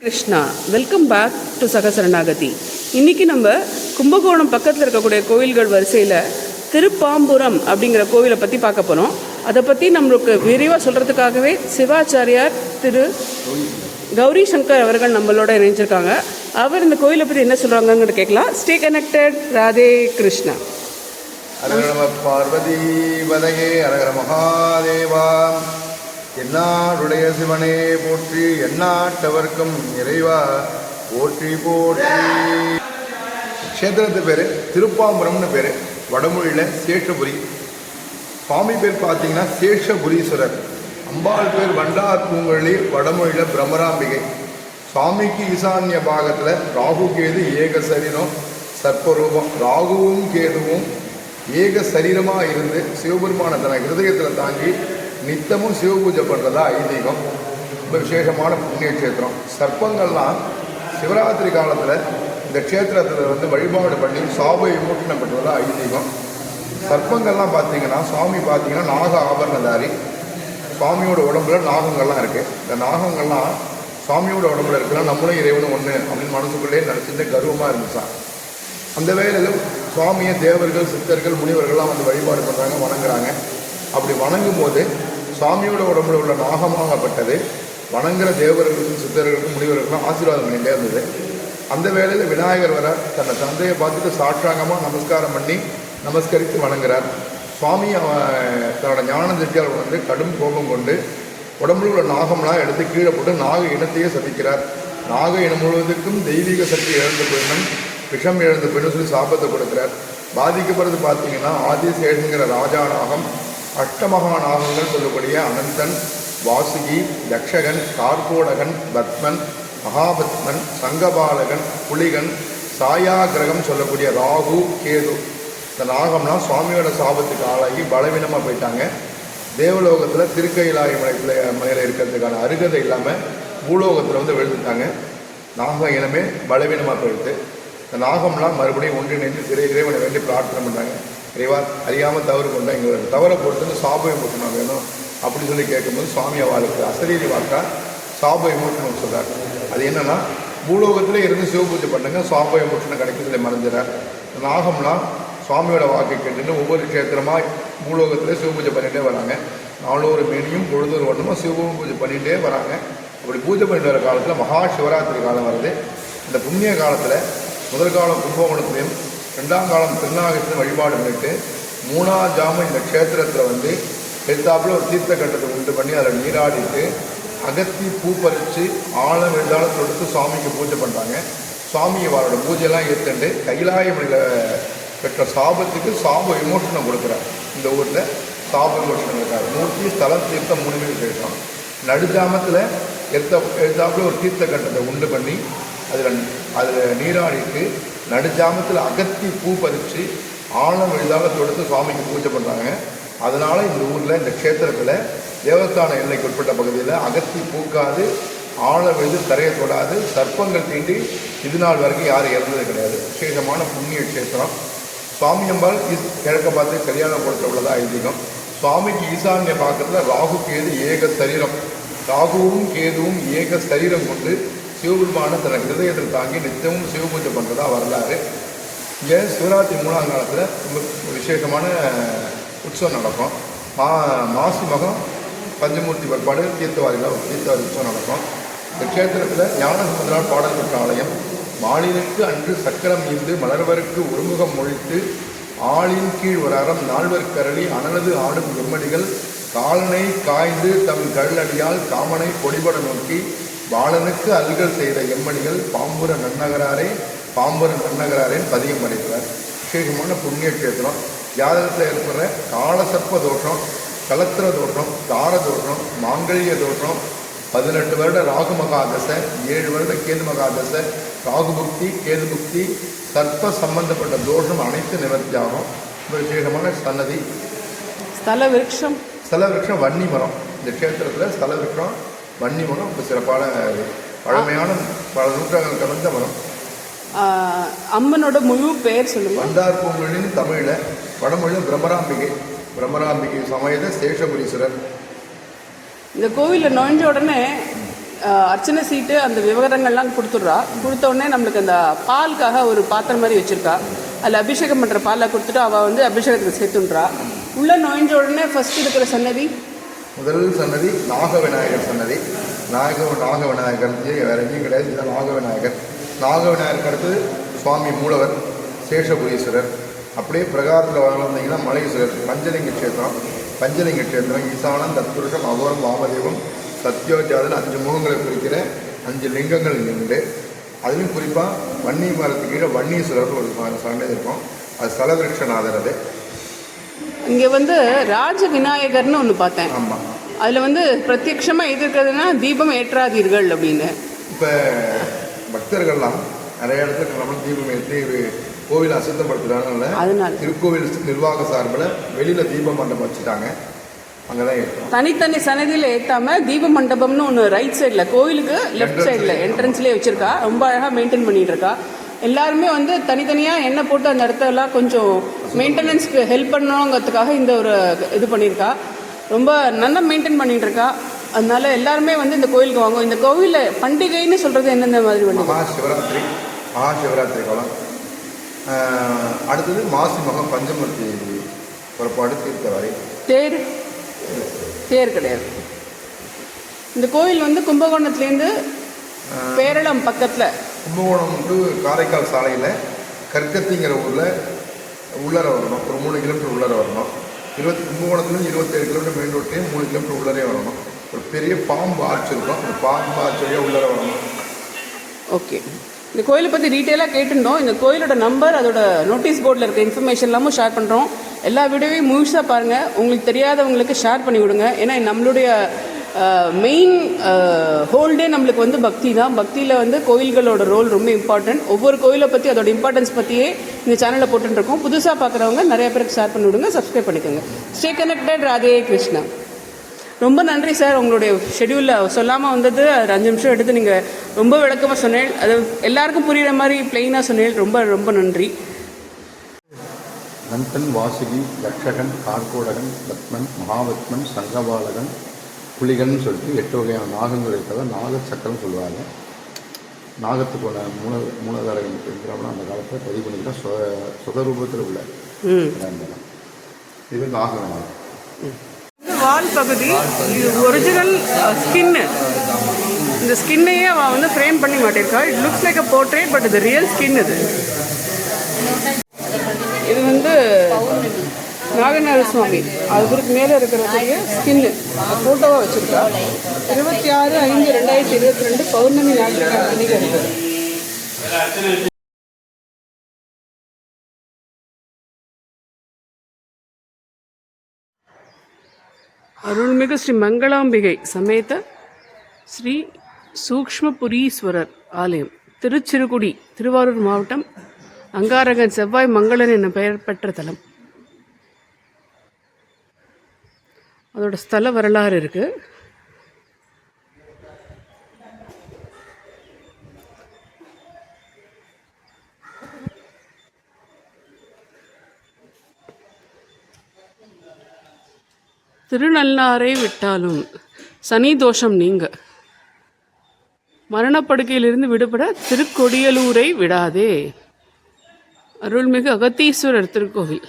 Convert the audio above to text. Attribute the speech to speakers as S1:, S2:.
S1: Krishna welcome back to Sahasaranagathi. இன்னைக்கு நம்ம கும்பகோணம் பக்கத்தில் இருக்கக்கூடிய கோயில்கள் வரிசையில் திருப்பாம்புரம் அப்படிங்கிற கோவிலை பற்றி பார்க்க போகிறோம் அதை பற்றி நம்மளுக்கு விரிவாக சொல்கிறதுக்காகவே சிவாச்சாரியார் திரு கௌரி சங்கர் அவர்கள் நம்மளோட இணைஞ்சிருக்காங்க. அவர் இந்த கோயிலை பற்றி என்ன சொல்கிறாங்கன்னு கேட்கலாம். Stay connected Radhe Krishna.
S2: அரகர பார்வதி வதகே அரகர மகாதேவா. என்னாருடைய சிவனே போற்றி என்னாட்டவர்க்கும் இறைவா போற்றி போற்றி. க்ஷேத்திரத்து பேர் திருப்பாம்புரம்னு பேர் வடமொழியில் சேஷபுரி. சுவாமி பேர் பார்த்தீங்கன்னா சேஷபுரீஸ்வரர். அம்பாள் பேர் வண்டார் பூங்கொழி வடமொழியில் பிரம்மராம்பிகை சுவாமிக்கு ஈசான்ய பாகத்தில் ராகு கேது ஏக சரீரம் சர்ப்பரூபம். ராகுவும் கேதுவும் ஏக சரீரமாக இருந்து சிவபெருமான தன ஹிருதயத்தில் தாங்கி நித்தமும் சிவ பூஜை பண்ணுறதா ஐதீகம். ரொம்ப விசேஷமான புண்ணிய க்ஷேத்திரம். சர்ப்பங்கள்லாம் சிவராத்திரி காலத்தில் இந்த க்ஷேத்திரத்தில் வந்து வழிபாடு பண்ணி சாபை மூட்டினம் பண்ணுறதா ஐதீகம். சர்ப்பங்கள்லாம் பார்த்தீங்கன்னா சுவாமி பார்த்தீங்கன்னா நாக ஆபரணதாரி. சுவாமியோட உடம்புல நாகங்கள்லாம் இருக்குது இந்த நாகங்கள்லாம் சுவாமியோட உடம்புல இருக்கலாம் நம்மளும் இறைவனும் ஒன்று அப்படின்னு மனசுக்குள்ளேயே நினச்சிட்டு கர்வமாக இருந்துச்சான் அந்த வேளையில் சுவாமியை தேவர்கள் சித்தர்கள் முனிவர்கள்லாம் வந்து வழிபாடு பண்ணுறாங்க வணங்குறாங்க. அப்படி வணங்கும் போது சாமியோட உடம்புல உள்ள நாகமாகப்பட்டது வணங்குற தேவர்களுக்கும் சித்தர்களுக்கும் முனிவர்களுக்கும் ஆசீர்வாதம் பண்ணிட்டே இருந்தது. அந்த வேளையில் விநாயகர் வர தன்னை தந்தையை பார்த்துட்டு சாற்றாங்கமாக நமஸ்காரம் பண்ணி நமஸ்கரித்து வணங்குறார். சுவாமி அவன் தன்னோட ஞான திருப்தியால் வந்து கடும் கோபம் கொண்டு உடம்புல உள்ள நாகம்லாம் எடுத்து கீழே போட்டு நாக இனத்தையே சபிக்கிறார். நாக இனம் முழுவதுக்கும் தெய்வீக சக்தி இழந்த பெண்ணும் விஷம் இழந்த பெண்ணும் சொல்லி சாபத்தை கொடுக்கிறார். பாதிக்கப்படுறது பார்த்தீங்கன்னா ஆதிசேஷங்கிற ராஜா நாகம் அஷ்டமகா நாகங்கள் சொல்லக்கூடிய அனந்தன் வாசுகி யக்ஷகன் கார்கோடகன் பத்மன் மகாபத்மன் சங்கபாலகன் புலிகன் சாயாகிரகம் சொல்லக்கூடிய ராகு கேது. இந்த நாகம்னா சுவாமியோட சாபத்துக்கு ஆளாகி பலவீனமாக போயிட்டாங்க. தேவலோகத்தில் திருக்கைலாய மலையில் மலையில் இருக்கிறதுக்கான அருகதை இல்லாமல் பூலோகத்தில் வந்து விழுந்துட்டாங்க. நாக இனமே பலவீனமாக போயிடுது. இந்த நாகம்லாம் மறுபடியும் ஒன்றிணைந்து திரை இறைவனை வேண்டி பிரார்த்தனை பண்ணுறாங்க இறைவா அறியாமல் தவறு கொண்டா இங்கே ஒரு தவறை பொறுத்து சாப விமோசனம் வேணும். அப்படி சொல்லி கேட்கும்போது சுவாமி அவளுக்கு அசரீரி வாக்கா சாப விமோசனம் சொல்கிறார் அது என்னென்னா பூலோகத்தில் இருந்து சிவபூஜை பண்ணுங்க சாப விமோசனம் கிடைக்கும் சொல்லி மறைஞ்சிறார் நாகம்லாம் சுவாமியோட வாக்கை கேட்டுன்னு ஒவ்வொரு க்ஷேத்திரமாக பூலோகத்தில் சிவபூஜை பண்ணிகிட்டே வராங்க. நானூறு மேனியும் பொழுதொரு வண்ணமும் சிவ பூஜை பண்ணிகிட்டே வராங்க. அப்படி பூஜை பண்ணிட்டு வர காலத்தில் மகா சிவராத்திரி காலம் வருது. இந்த புண்ணிய காலத்தில் முதல் காலம் கும்பகோணத்துலேயும் ரெண்டாம் காலம் திருநாகத்தின் வழிபாடு பண்ணிட்டு மூணாவது ஜாமம் இந்த க்ஷேத்திரத்தில் வந்து எடுத்தாப்புல ஒரு தீர்த்த கட்டத்தை உண்டு பண்ணி அதில் நீராடிட்டு அகத்தி பூ பறித்து ஆழம் எழுதாலும் தொடுத்து சுவாமிக்கு பூஜை பண்ணுறாங்க சுவாமி அவரோட பூஜையெல்லாம் ஏற்றுண்டு கைலாயமலையில் பெற்ற சாபத்துக்கு சாப விமோசனம் கொடுக்குறார். இந்த ஊரில் சாப விமோசனம் இருக்கார் மூர்த்தி ஸ்தலம் தீர்த்தம் மூணுமே கேட்கலாம் நடுஜாமத்தில் எடுத்த எடுத்தாப்புல ஒரு தீர்த்த கட்டத்தை உண்டு பண்ணி அதில் அதில் நீராடிட்டு நடுஜாமத்தில் அகத்தி பூ பறித்து ஆழம் எளிதாக தொடுத்து சுவாமிக்கு பூஜை பண்ணுறாங்க அதனால் இந்த ஊரில் இந்த க்ஷேத்திரத்தில் தேவஸ்தான எல்லைக்கு உட்பட்ட பகுதியில் அகத்தி பூக்காது ஆழ விழுது தரையை தொடாது சர்ப்பங்கள் தீண்டி இது நாள் வரைக்கும் யாரும் இறந்தது கிடையாது. விசேஷமான புண்ணிய க்ஷேத்திரம். சுவாமி அம்பாள் இஸ் கிழக்க பார்த்து கல்யாணம் கொடுத்த உள்ளதாக ஐதீகம். சுவாமிக்கு ஈசான்ய பாக்கத்துல ராகு கேது ஏக சரீரம். ராகுவும் கேதுவும் ஏக சரீரம் கொண்டு சிவபெருமான தன் ஹிருதயத்தில் தாங்கி நித்தமும் சிவபூஜை பண்ணுறதா வரலாறு. இங்கே சிவராத்திரி மூணாம் காலத்தில் ரொம்ப விசேஷமான உற்சவம் நடக்கும். மா மாசி மகம் பஞ்சமூர்த்தி வழிபாடு தீர்த்தவாரியில் தீர்த்தவாரி உற்சவம் நடக்கும். இந்த க்ஷேத்திரத்தில் ஞானசமுதிரால் பாடல் பெற்ற ஆலயம். மாலினுக்கு அன்று சக்கரம் ஈந்து மலர்வருக்கு ஒருமுகம் மொழித்து ஆளின் கீழ் ஒரு அறம் நால்வர் கரளி அனலது ஆடும் எம்மடிகள் காலனை காய்ந்து தம் கள்ளடியால் காமனை பொடிபட நோக்கி பாலனுக்கு அல்கள் செய்த எம்மணிகள் பாம்புர நன்னகராரே பாம்புர நன்னகராரேன்னு பதியம் படைக்கிறார் விசேஷமான புண்ணிய கஷேத்திரம் ஜாதகத்தில் ஏற்படுற காலசர்ப்ப தோஷம் கலத்திர தோஷம் தார தோஷம் மாங்கல்ய தோஷம் பதினெட்டு வருட ராகு மகாதசை ஏழு வருட கேது மகாதசை ராகு புக்தி கேது புக்தி சர்ப்ப சம்பந்தப்பட்ட தோஷம் அனைத்து நிவர்த்தியாகும். ரொம்ப விசேஷமான சன்னதி.
S1: ஸ்தல விருட்சம்.
S2: ஸ்தல விருட்சம் வன்னி மரம். இந்த க்ஷேத்திரத்தில் ஸ்தல விருட்சம் வன்னி மரம் ரொம்ப சிறப்பான பழமையான பல நூற்றாண்டுகள் கடந்த மரம்
S1: அம்மனோட முழு பெயர் சொல்லுங்க.
S2: வண்டார் பூங்குழின்னு தமிழில் வடமொழியில் பிரம்மராம்பிகை. பிரம்மராம்பிகை சமேத சேஷபுரீஸ்வரர்.
S1: இந்த கோவிலில் நுழைஞ்ச உடனே அர்ச்சனை சீட்டு அந்த விவரங்கள்லாம் கொடுத்துட்றா. கொடுத்த உடனே நம்மளுக்கு அந்த பாலுக்காக ஒரு பாத்திரம் மாதிரி வச்சுருக்கா. அதில் அபிஷேகம் பண்ணுற பாலை கொடுத்துட்டு அவள் வந்து அபிஷேகத்துக்கு சேர்த்துன்றா உள்ளே நுழைஞ்ச உடனே ஃபஸ்ட் இருக்கிற சன்னதி
S2: முதல் சன்னதி நாக விநாயகர் சன்னதி. நாக நாக விநாயகர் இங்கே வேற எங்கேயும் கிடையாது. இதுதான் நாக விநாயகர் நாக விநாயகருக்கு அடுத்து சுவாமி மூலவர் சேஷபுரீஸ்வரர். அப்படியே பிரகாரத்தில் வளர்ந்தீங்கன்னா மலையீஸ்வரர் பஞ்சலிங்க க்ஷேத்திரம். பஞ்சலிங்க க்ஷேத்திரம் ஈசானம் தத்புருஷம் அகோரம் வாமதேவம் சத்யோஜாதன் அஞ்சு முகங்களை குறிக்கிற அஞ்சு லிங்கங்கள் உண்டு. அதுலேயும் குறிப்பாக வன்னி மரத்துக்கு கீழே வன்னீஸ்வரர் ஒரு சண்டை இருக்கும். அது ஸ்தலவிருட்சநாதர் அது.
S1: இங்கே வந்து ராஜ விநாயகர்னு ஒன்று பார்த்தேன் அதில் வந்து பிரத்யக்ஷமாக எது இருக்கிறதுனா தீபம் ஏற்றாதீர்கள் அப்படின்னு.
S2: இப்போ பக்தர்கள்லாம் நிறைய இடத்துல நம்ம தீபம் ஏற்றி கோவில் அசுத்தப்படுத்துறாங்கல்ல.
S1: அதனால.
S2: திருக்கோவில் நிர்வாக சார்பில் வெளியில் தீப மண்டபம் வச்சுட்டாங்க. அங்கே தான் ஏற்றோம்.
S1: தனித்தனி சன்னதியில் ஏற்றாம தீப மண்டபம்னு ஒன்று ரைட் சைடில் கோயிலுக்கு லெஃப்ட் சைடில் என்ட்ரன்ஸ்லேயே வச்சுருக்கா. ரொம்ப அழகாக மெயின்டைன் பண்ணிட்டு இருக்கா. எல்லாருமே வந்து தனித்தனியாக எண்ணெய் போட்டு அந்த இடத்தெல்லாம் கொஞ்சம் மெயின்டெனன்ஸ்க்கு ஹெல்ப் பண்ணணுங்கிறதுக்காக இந்த ஒரு இது பண்ணியிருக்கா. ரொம்ப நல்லா மெயின்டைன் பண்ணிட்டு இருக்கா அதனால எல்லாருமே வந்து இந்த கோயிலுக்கு வாங்குவோம் இந்த கோவிலில் பண்டிகைன்னு சொல்கிறது எந்தெந்த மாதிரி
S2: மகா சிவராத்திரி மகா சிவராத்திரி காலம். அடுத்தது மாசி மகம் பஞ்சமூர்த்தி புறப்பாடு தீர்த்தவாரி.
S1: தேர் தேர் கிடையாது. இந்த கோயில் வந்து கும்பகோணத்துலேருந்து பேரளம் பக்கத்தில்.
S2: கும்பகோணம் டு காரைக்கால் சாலையில் கற்கத்திங்கிற ஊரில் உள்ளர வரணும். ஒரு மூணு கிலோமீட்டர் உள்ளர வரணும். இருபத்தி கும்பகோணத்துலேருந்து இருபத்தேழு கிலோமீட்டர் மெயின் ரோட்லேயும் மூணு கிலோமீட்டர் உள்ளரே வரணும். ஒரு பெரிய பாம்பு ஆர்ச் இருக்கும். அந்த பாம்பு ஆர்ச் வழியாக உள்ளர வரணும்.
S1: ஓகே. இந்த கோயிலை பற்றி டீட்டெயிலாக கேட்டிருந்தோம். இந்த கோயிலோட நம்பர் அதோட நோட்டீஸ் போர்டில் இருக்க இன்ஃபர்மேஷன் எல்லாமும் ஷேர் பண்ணுறோம் எல்லா வீடியோவையும் முழுசாக பாருங்கள் உங்களுக்கு தெரியாதவங்களுக்கு ஷேர் பண்ணி விடுங்க. ஏன்னா நம்மளுடைய மெயின் ஹோல்டே நம்மளுக்கு வந்து பக்தி தான். பக்தியில் வந்து கோயில்களோட ரோல் ரொம்ப இம்பார்ட்டன்ட் ஒவ்வொரு கோயிலை பற்றி அதோட இம்பார்ட்டன்ஸ் பற்றியே இந்த சேனலில் போட்டுருக்கோம் புதுசாக பார்க்குறவங்க நிறைய பேருக்கு ஷேர் பண்ணி விடுங்க சப்ஸ்கிரைப் பண்ணிக்கோங்க. Stay connected Radhe Krishna. ரொம்ப நன்றி சார் உங்களுடைய ஷெடியூலில் சொல்லாமல் வந்தது. அது அஞ்சு நிமிஷம் எடுத்து நீங்கள் ரொம்ப விளக்கமாக சொன்னேன் அது எல்லாருக்கும் புரியுற மாதிரி பிளெயினாக சொன்னேன் ரொம்ப ரொம்ப நன்றி.
S3: நந்தன் வாசுகி லட்சகன் கார்கோடகன் பத்மன் மகாபத்மன் சங்கபாலகன் புலிகன் சொல்லிட்டு எட்டு வகையான நாகங்கள் இருக்கிறத நாகச்சக்கரம் சொல்லுவாங்க. நாகத்துக்கு ஒன்று மூல மூலதாரகன் இருக்கிறவங்க அந்த காலத்தில் பதிவு பண்ணிக்கிட்ட சுக சுகரூபத்தில் உள்ள. இது நாகநாகம்
S1: இது வால் பகுதி. இது ஒரிஜினல் ஸ்கின்னு இந்த ஸ்கின்னையே அவள் வந்து ஃப்ரேம் பண்ணி மாட்டிருக்கா. It looks like a portrait but இது ரியல் ஸ்கின் இது. இது வந்து நாகநாத சுவாமி அதுக்கு மேலே இருக்கிறதுக்கு ஸ்கின்னு ஃபோட்டோவாக வச்சுருக்கா. இருபத்தி ஆறு ஐந்து ரெண்டாயிரத்தி இருபத்தி ரெண்டு பௌர்ணமி நாட்டில் அன்னைக்கு இருக்குது அருள்மிகு ஸ்ரீ மங்களாம்பிகை சமேத ஸ்ரீ சூக்ஷ்மபுரீஸ்வரர் ஆலயம் திருச்சிறுகுடி திருவாரூர் மாவட்டம் அங்காரகன் செவ்வாய் மங்களன் என பெயர் பெற்ற தலம். அதோட ஸ்தல வரலாறு இருக்கு. திருநள்ளாரை விட்டாலும் சனி தோஷம் நீங்க. மரணப்படுக்கையிலிருந்து விடுபட திருக்கொடியலூரை விடாதே. அருள்மிகு அகத்தீஸ்வரர் திருக்கோவில்.